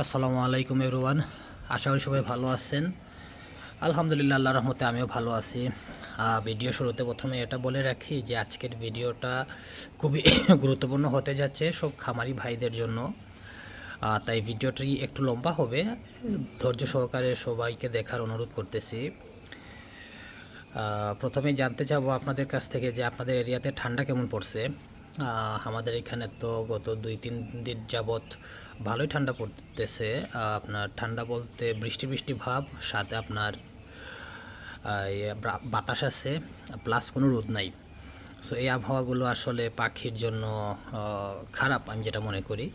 আসসালামু আলাইকুম এরওয়ান আশা করি সবাই ভালো আছেন। আলহামদুলিল্লাহ আল্লাহ রহমতে আমিও ভালো আছি। ভিডিও শুরুতে প্রথমে এটা বলে রাখি যে, আজকের ভিডিওটা খুবই গুরুত্বপূর্ণ হতে যাচ্ছে সব খামারি ভাইদের জন্য। তাই ভিডিওটি একটু লম্বা হবে। ধৈর্য সহকারে সবাইকে দেখার অনুরোধ করতেছি। প্রথমে জানতে চাবো আপনাদের কাছ থেকে যে, আপনাদের এরিয়াতে ঠান্ডা কেমন পড়ছে? আমাদের এখানে তো গত দুই তিন দিন যাবৎ ভালোই ঠান্ডা পড়তেছে। আপনার ঠান্ডা বলতে বৃষ্টি বৃষ্টি ভাব, সাথে আপনার বাতাস আছে, প্লাস কোনো রোদ নাই। সো এই আবহাওয়াগুলো আসলে পাখির জন্য খারাপ আমি যেটা মনে করি।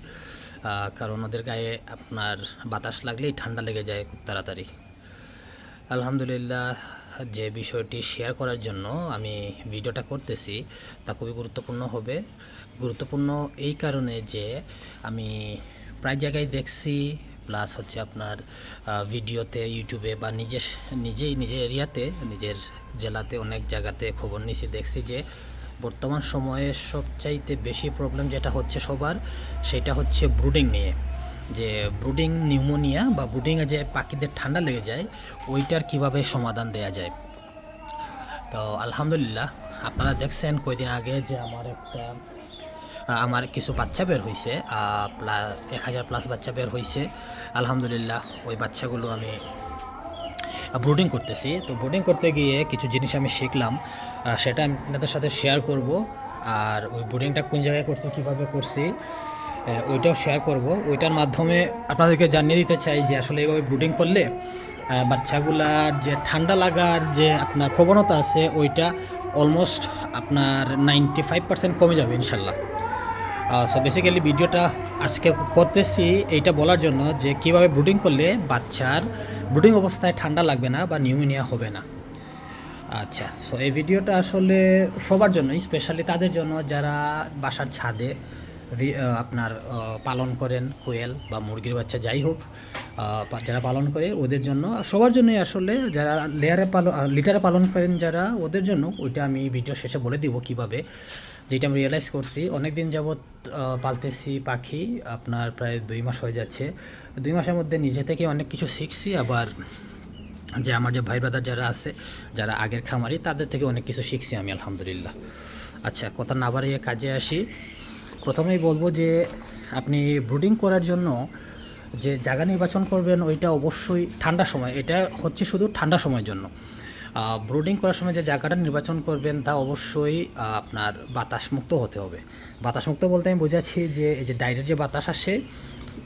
কারণ ওদের গায়ে আপনার বাতাস লাগলেই ঠান্ডা লেগে যায় খুব তাড়াতাড়ি। আলহামদুলিল্লাহ যে বিষয়টি শেয়ার করার জন্য আমি ভিডিওটা করতেছি, তা খুবই গুরুত্বপূর্ণ হবে। গুরুত্বপূর্ণ এই কারণে যে আমি প্রায় জায়গায় দেখছি প্লাস হচ্ছে আপনার ভিডিওতে ইউটিউবে বা নিজের, নিজেই, নিজের এরিয়াতে, নিজের জেলাতে অনেক জায়গাতে খবর নিছি, দেখছি যে বর্তমান সময়ে সবচাইতে বেশি প্রবলেম যেটা হচ্ছে সবার, সেটা হচ্ছে ব্রুডিং নিয়ে। যে ব্রুডিং নিউমোনিয়া বা ব্রুডিংয়ে যে পাখিদের ঠান্ডা লেগে যায়, ওইটার কীভাবে সমাধান দেয়া যায়? তো আলহামদুলিল্লাহ, আপনারা দেখছেন কয়দিন আগে যে আমার একটা, আমার কিছু বাচ্চা বের হয়েছে এক হাজার প্লাস বাচ্চা বের হয়েছে আলহামদুলিল্লাহ, ওই বাচ্চাগুলো আমি ব্রুডিং করতেছি। তো ব্রুডিং করতে গিয়ে কিছু জিনিস আমি শিখলাম সেটা আমি আপনাদের সাথে শেয়ার করব। আর ওই ব্রুডিংটা কোন জায়গায় করছি, কীভাবে করছি ওইটাও শেয়ার করব। ওইটার মাধ্যমে আপনাদেরকে জানিয়ে দিতে চাই যে আসলে এইভাবে ব্রুডিং করলে বাচ্চাগুলার যে ঠান্ডা লাগার যে আপনার প্রবণতা আছে, ওইটা অলমোস্ট আপনার নাইনটি ফাইভ পার্সেন্ট কমে যাবে ইনশাল্লাহ। সো বেসিক্যালি ভিডিওটা আজকে করতেছি এইটা বলার জন্য যে কীভাবে ব্রুডিং করলে বাচ্চার ব্রুডিং অবস্থায় ঠান্ডা লাগবে না বা নিউমোনিয়া হবে না। আচ্ছা সো এই ভিডিওটা আসলে সবার জন্য স্পেশালি তাদের জন্য যারা বাসার ছাদে আপনার পালন করেন কোয়েল বা মুরগির বাচ্চা যাই হোক যারা পালন করে ওদের জন্য, সবার জন্যই আসলে যারা লেয়ারে পালন লিটারে পালন করেন যারা, ওদের জন্য ওইটা আমি ভিডিও শেষে বলে দিব কীভাবে। যেটা আমি রিয়েলাইজ করছি অনেক দিন যাবৎ পালতেছি পাখি, আপনার প্রায় দুই মাস হয়ে যাচ্ছে। দুই মাসের মধ্যে নিজে থেকে অনেক কিছু শিখছি, আবার যে আমার যে ভাই ব্রাদার যারা আছে, যারা আগের খামারি, তাদের থেকে অনেক কিছু শিখছি আমি, আলহামদুলিল্লাহ। আচ্ছা কথা না বাড়িয়ে কাজে আসি। প্রথমেই বলব যে আপনি ব্রুডিং করার জন্য যে জায়গা নির্বাচন করবেন, ওইটা অবশ্যই ঠান্ডা সময়। এটা হচ্ছে শুধু ঠান্ডা সময়ের জন্য। ব্রুডিং করার সময় যে জায়গাটা নির্বাচন করবেন, তা অবশ্যই আপনার বাতাসমুক্ত হতে হবে। বাতাসমুক্ত বলতে আমি বোঝাচ্ছি যে, এই যে ডাইরেক্ট যে বাতাস আসে,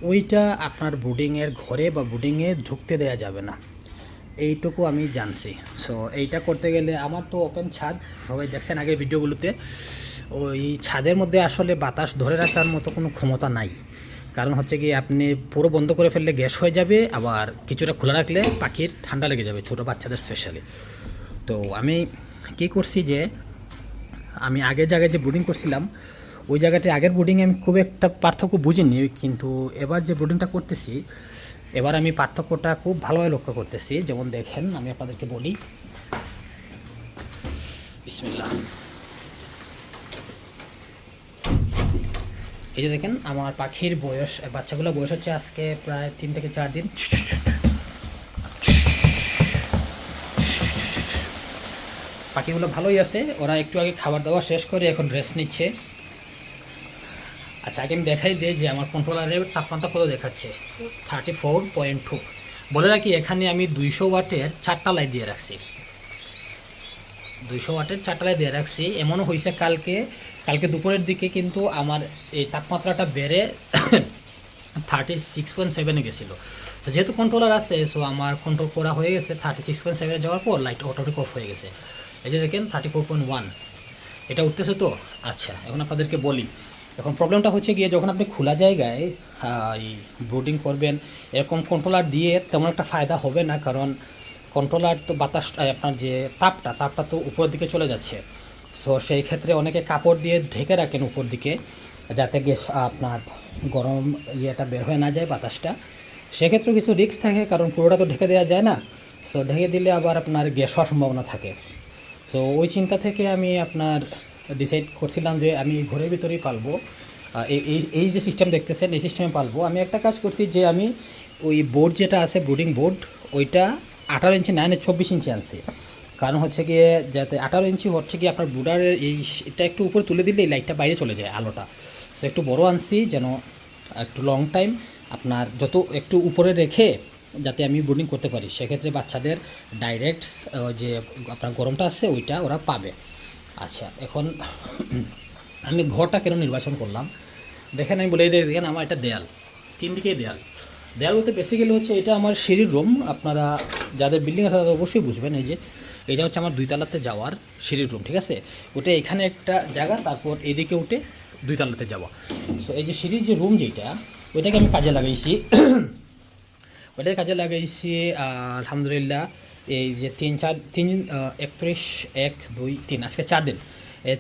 ওইটা আপনার ব্রুডিংয়ের ঘরে বা ব্রুডিংয়ে ঢুকতে দেওয়া যাবে না। এইটুকু আমি জানছি। সো এইটা করতে গেলে আমার তো ওপেন ছাদ। সবাই দেখছেন আগের ভিডিওগুলোতে ওই ছাদের মধ্যে আসলে বাতাস ধরে রাখার মতো কোনো ক্ষমতা নাই। কারণ হচ্ছে কি আপনি পুরো বন্ধ করে ফেললে গ্যাস হয়ে যাবে, আবার কিছুটা খোলা রাখলে পাখির ঠান্ডা লেগে যাবে, ছোটো বাচ্চাদের স্পেশালি তো আমি কী করছি যে, আমি আগের জায়গায় যে বোর্ডিং করছিলাম, ওই জায়গাটি আগের বোর্ডিংয়ে আমি খুব একটা পার্থক্য বুঝিনি, কিন্তু এবার যে বোর্ডিংটা করতেছি, এবার আমি পার্থক্যটা খুব ভালোভাবে লক্ষ্য করতেছি। যেমন দেখেন, আমি আপনাদেরকে বলি। এই যে দেখেন আমার পাখির বয়স বাচ্চাগুলো বয়স হচ্ছে আজকে প্রায় তিন থেকে চার দিন। পাখিগুলো ভালোই আছে ওরা একটু আগে খাবার দাবার শেষ করে এখন রেস্ট নিচ্ছে। আচ্ছা আগে আমি দেখাই দিই যে আমার কন্ট্রোলারের তাপমাত্রা কত দেখাচ্ছে। থার্টি ফোর পয়েন্ট টু বলে রাখি এখানে আমি দুইশো ওয়াটের চারটা লাইট দিয়ে রাখছি। দুইশো ওয়াটের চারটা লাইট দিয়ে রাখছি। এমনও হয়েছে কালকে। কালকে দুপুরের দিকে কিন্তু আমার এই তাপমাত্রাটা বেড়ে থার্টি সিক্স পয়েন্ট সেভেনে গেছিল। তো যেহেতু কন্ট্রোলার আছে সো আমার কন্ট্রোল করা হয়ে গেছে থার্টি সিক্স পয়েন্ট সেভেনে যাওয়ার পর লাইট অটোমেটিক অফ হয়ে গেছে। এই যে দেখেন থার্টি ফোর পয়েন্ট ওয়ান এটা উঠতেছে তো? আচ্ছা এখন আপনাদেরকে বলি। এখন প্রবলেমটা হচ্ছে গিয়ে যখন আপনি খোলা জায়গায় এই ব্রুডিং করবেন, এরকম কন্ট্রোলার দিয়ে তেমন একটা ফায়দা হবে না, কারণ কন্ট্রোলার তো বাতাস আপনার যে তাপটা তাপটা তো উপর দিকে চলে যাচ্ছে। সো সেই ক্ষেত্রে অনেকে কাপড় দিয়ে ঢেকে রাখেন উপর দিকে, যাতে গ্যাস আপনার গরম ইয়েটা বের হয়ে না যায় বাতাসটা। সেক্ষেত্রে কিছু রিস্ক থাকে, কারণ পুরোটা তো ঢেকে দেওয়া যায় না। সো ঢেকে দিলে আবার আপনার গ্যাস হওয়ার সম্ভাবনা থাকে। সো ওই চিন্তা থেকে আমি আপনার ডিসাইড করছিলাম যে আমি ঘরের ভিতরেই পালবো। এই- এই এই যে সিস্টেম দেখতেছেন, এই সিস্টেমে পালবো। আমি একটা কাজ করছি যে আমি ওই বোর্ড যেটা আছে ব্রুডিং বোর্ড ওইটা আঠারো ইঞ্চি নাইনে চব্বিশ ইঞ্চি আনছি। কারণ হচ্ছে গিয়ে যাতে আঠারো ইঞ্চি হচ্ছে কি আপনার বুডারের এই এটা একটু উপরে তুলে দিলে এই লাইটটা বাইরে চলে যায় আলোটা। সো একটু বড় আনছি যেন একটু লং টাইম আপনার যত একটু উপরে রেখে যাতে আমি বোর্ডিং করতে পারি। সেক্ষেত্রে বাচ্চাদের ডাইরেক্ট যে আপনার গরমটা আছে ওইটা ওরা পাবে। আচ্ছা এখন আমি ঘরটা কেন নির্বাচন করলাম। দেখেন আমি বলে দিই, দেখেন আমার এটা দেয়াল তিন দিকেই দেয়াল। দেয়াল বলতে বেসিক্যালি হচ্ছে এটা আমার সিঁড়ির রুম আপনারা যাদের বিল্ডিং আছে তাদের অবশ্যই বুঝবেন এই যে, এটা হচ্ছে আমার দুই তলাতে যাওয়ার সিঁড়ির রুম ঠিক আছে? ওটা এখানে একটা জায়গা, তারপর এদিকে উঠে দুই তলাতে যাওয়া। সো এই যে সিঁড়ির যে রুম যেটা, ওইটাকে আমি কাজে লাগাইছি। ওটাই কাজে লাগাইছি আলহামদুলিল্লাহ, এই যে তিন চার, তিন একত্রিশ, এক, দুই, তিন, আজকে চার দিন।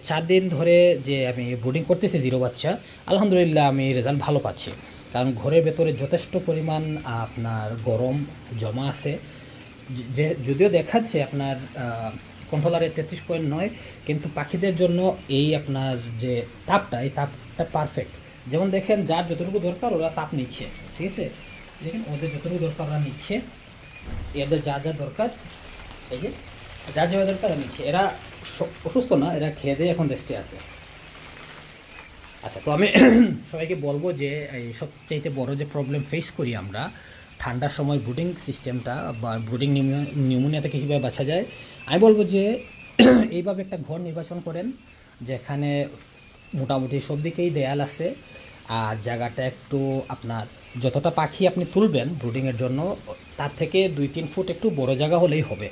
চার দিন ধরে যে আমি বোর্ডিং করতেছি জিরো বাচ্চা, আলহামদুলিল্লাহ আমি রেজাল্ট ভালো পাচ্ছি। কারণ ঘরের ভেতরে যথেষ্ট পরিমাণ আপনার গরম জমা আছে। যে যদিও দেখাচ্ছে আপনার কন্ট্রোলারে তেত্রিশ পয়েন্ট নয়, কিন্তু পাখিদের জন্য এই আপনার যে তাপটা, এই তাপটা পারফেক্ট যেমন দেখেন, যার যতটুকু দরকার ওরা তাপ নিচ্ছে, ঠিক আছে? দেখেন, ওদের যতটুকু দরকার ওরা নিচ্ছে। এদের যা যা দরকার, এই যে, যা যা দরকার নিচ্ছে। এরা অসুস্থ না, এরা খেয়ে দিয়ে এখন রেস্টে আছে। আচ্ছা তো আমি সবাইকে বলব যে, এই সবচাইতে বড় যে প্রবলেম ফেস করি আমরা, ঠান্ডার সময় ব্রুডিং সিস্টেমটা বা ব্রুডিং নিউমোনিয়া থেকে কীভাবে বাঁচা যায়, আমি বলব যে, এইভাবে একটা ঘর নির্বাচন করেন, যেখানে মোটামুটি সব দিকেই দেয়াল আছে, আর জায়গাটা একটু আপনার যতটা পাখি আপনি তুলবেন ব্রুডিংয়ের জন্য, তার থেকে দুই তিন ফুট একটু বড় জায়গা হলেই হবে।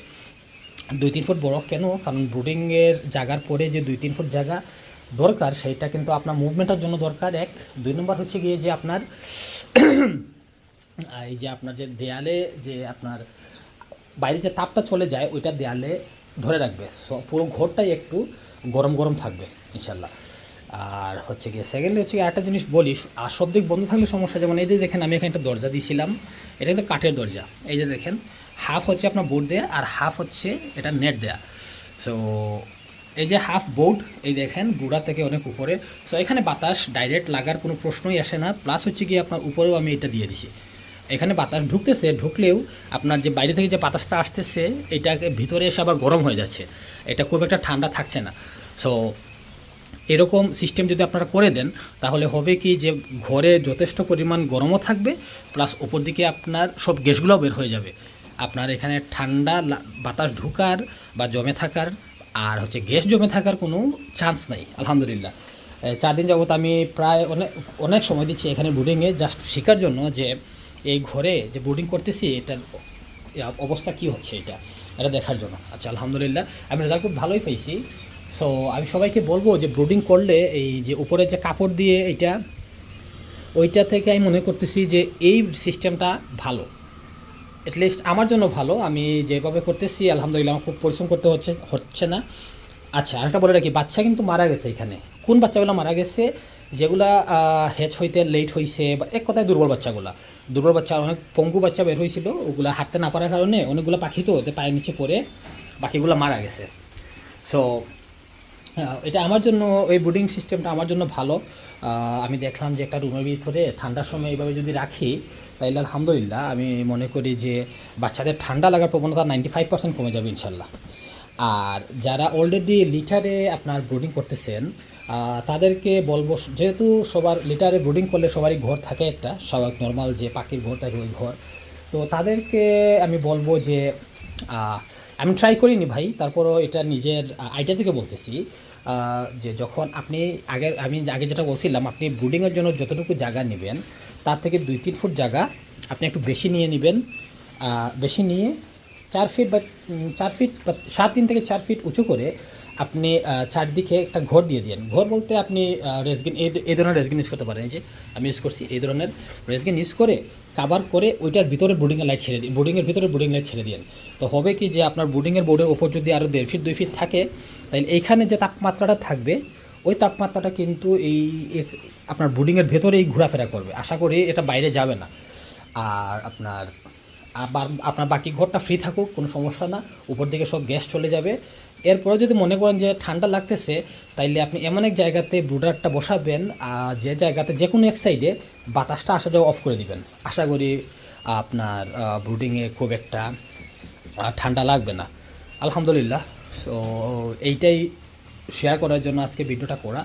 দুই তিন ফুট বড় কেন? কারণ ব্রুডিংয়ের জায়গার পরে যে দুই তিন ফুট জায়গা দরকার সেইটা কিন্তু আপনার মুভমেন্টের জন্য দরকার। এক, দুই নম্বর হচ্ছে গিয়ে যে আপনার এই যে আপনার যে দেয়ালে যে আপনার বাইরে যে তাপটা চলে যায়, ওইটা দেয়ালে ধরে রাখবে। পুরো ঘরটাই একটু গরম গরম থাকবে ইনশাল্লাহ আর হচ্ছে গিয়ে সেকেন্ডলি হচ্ছে একটা জিনিস বলি আর সব দিক বন্ধ থাকলে সমস্যা, যেমন এই যে দেখেন, আমি এখানে একটা দরজা দিয়েছিলাম, এটা কিন্তু কাঠের দরজা। এই যে দেখেন হাফ হচ্ছে আপনার বোর্ড দেয়া আর হাফ হচ্ছে এটা নেট দেয়া। সো এই যে হাফ বোর্ড এই দেখেন বুড়া থেকে অনেক উপরে। সো এখানে বাতাস ডাইরেক্ট লাগার কোনো প্রশ্নই আসে না। প্লাস হচ্ছে কি, আপনার উপরেও আমি এটা দিয়ে দিছি। এখানে বাতাস ঢুকতেছে, ঢুকলেও আপনার যে বাইরে থেকে যে বাতাসটা আসতেছে, এটাকে ভিতরে এসে আবার গরম হয়ে যাচ্ছে। এটা খুব একটা ঠান্ডা থাকছে না। সো এরকম সিস্টেম যদি আপনারা করে দেন, তাহলে হবে কি যে ঘরে যথেষ্ট পরিমাণ গরমও থাকবে প্লাস ওপর দিকে আপনার সব গ্যাসগুলোও বের হয়ে যাবে। আপনার এখানে ঠান্ডা বাতাস ঢুকার বা জমে থাকার আর হচ্ছে গ্যাস জমে থাকার কোনো চান্স নাই, আলহামদুলিল্লাহ। চার দিন যাবত আমি প্রায় অনেক অনেক সময় দিচ্ছি এখানে বোর্ডিংয়ে জাস্ট শেখার জন্য যে এই ঘরে যে বোর্ডিং করতেছি এটার অবস্থা কি হচ্ছে এটা এটা দেখার জন্য। আচ্ছা আলহামদুলিল্লাহ, আমি রেজাল্ট খুব ভালোই পেয়েছি সো আমি সবাইকে বলব যে ব্রুডিং করলে এই যে উপরে যে কাপড় দিয়ে এটা, ওইটা থেকে আমি মনে করতেছি যে এই সিস্টেমটা ভালো। অ্যাটলিস্ট আমার জন্য ভালো। আমি যেভাবে করতেছি, আলহামদুলিল্লাহ আমার খুব পরিশ্রম করতে হচ্ছে হচ্ছে না। আচ্ছা আরেকটা বলে রাখি, বাচ্চা কিন্তু মারা গেছে এখানে। কোন বাচ্চাগুলো মারা গেছে? যেগুলা হেচ হইতে লেট হয়েছে বা এক কথায় দুর্বল বাচ্চাগুলা। দুর্বল বাচ্চা, অনেক পঙ্গু বাচ্চা বের হয়েছিল ওগুলা হাঁটতে না পারার কারণে অনেকগুলো পাখি তো ওদের পায়ের নিচে পড়ে বাকিগুলো মারা গেছে। সো এটা আমার জন্য এই ব্রুডিং সিস্টেমটা আমার জন্য ভালো। আমি দেখলাম যে একটা রুমের ভিতরে ঠান্ডার সময় এইভাবে যদি রাখি তাহলে আলহামদুলিল্লাহ, আমি মনে করি যে বাচ্চাদের ঠান্ডা লাগার প্রবণতা নাইনটি ফাইভ পার্সেন্ট কমে যাবে ইনশাল্লাহ। আর যারা অলরেডি লিটারে আপনার ব্রুডিং করতেছেন তাদেরকে বলব যেহেতু সবার লিটারে ব্রুডিং করলে সবারই ঘর থাকে একটা সবার নর্মাল যে পাখির ঘর থাকে ওই ঘর। তো তাদেরকে আমি বলব যে আমি ট্রাই করিনি ভাই, তারপরও এটা নিজের আইডিয়া থেকে বলতেছি। যে যখন আপনি আগে, আমি আগে যেটা বলছিলাম, আপনি ব্রুডিংয়ের জন্য যতটুকু জায়গা নেবেন, তার থেকে দুই, তিন ফুট জায়গা আপনি একটু বেশি নিয়ে নেবেন। বেশি নিয়ে চার ফিট বা চার ফিট বা, সাত তিন থেকে চার ফিট উঁচু করে আপনি চারদিকে একটা ঘর দিয়ে দিন ঘর বলতে আপনি রেসগিন এই ধরনের রেসগিন ইউজ করতে পারেন। যে আমি ইউজ করছি এই ধরনের রেসগিন ইউজ করে কাভার করে ওইটার ভিতরে বোর্ডিংয়ের লাইট ছেড়ে দিন বোর্ডিংয়ের ভিতরে বোর্ডিং লাইট ছেড়ে দিন তো হবে কি যে আপনার বোর্ডিংয়ের বোর্ডের ওপর যদি আরও দেড় ফিট দুই ফিট থাকে তাহলে এইখানে যে তাপমাত্রাটা থাকবে ওই তাপমাত্রাটা কিন্তু এই আপনার বোর্ডিংয়ের ভেতরেই ঘোরাফেরা করবে। আশা করি এটা বাইরে যাবে না। আর আপনার আবার আপনার বাকি ঘরটা ফ্রি থাকুক কোনো সমস্যা না। উপর দিকে সব গ্যাস চলে যাবে। এরপরে যদি মনে করেন যে ঠান্ডা লাগতেছে তাইলে আপনি এমন এক জায়গাতে ব্রুডারটা বসাবেন আহ, যে জায়গাতে যে কোনো এক সাইডে বাতাসটা আসা যাওয়া অফ করে দিবেন। আশা করি আপনার ব্রুডিংয়ে খুব একটা ঠান্ডা লাগবে না। আলহামদুলিল্লাহ। সো এইটাই শেয়ার করার জন্য আজকে ভিডিওটা করা।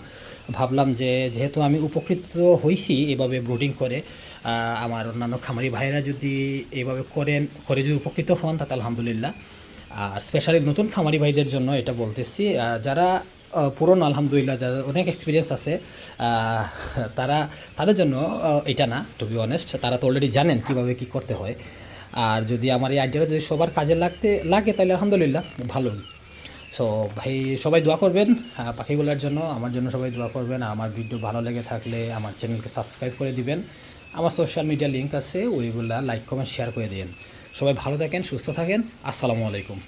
ভাবলাম যে যেহেতু আমি উপকৃত হয়েছি এভাবে ব্রুডিং করে আমার অন্যান্য খামারি ভাইরা যদি এইভাবে করেন, করে যদি উপকৃত হন তাতে আলহামদুলিল্লাহ। আর স্পেশালি নতুন খামারি ভাইদের জন্য এটা বলতেছি যারা পুরনো, আলহামদুলিল্লাহ, যারা অনেক এক্সপিরিয়েন্স আছে তারা, তাদের জন্য এটা না টু বি অনেস্ট তারা তো অলরেডি জানেন কীভাবে কি করতে হয়। আর যদি আমার এই আইডিয়াটা যদি সবার কাজে লাগতে, লাগে, তাহলে আলহামদুলিল্লাহ, ভালোই। সো ভাই, সবাই দোয়া করবেন পাখিগুলোর জন্য, আমার জন্য সবাই দোয়া করবেন, আমার ভিডিও ভালো লেগে থাকলে আমার চ্যানেলকে সাবস্ক্রাইব করে দিবেন। আমার সোশ্যাল মিডিয়া লিঙ্ক আছে, ওইগুলা লাইক কমেন্ট শেয়ার করে দিন সবাই ভালো থাকেন, সুস্থ থাকেন, আসসালামু আলাইকুম।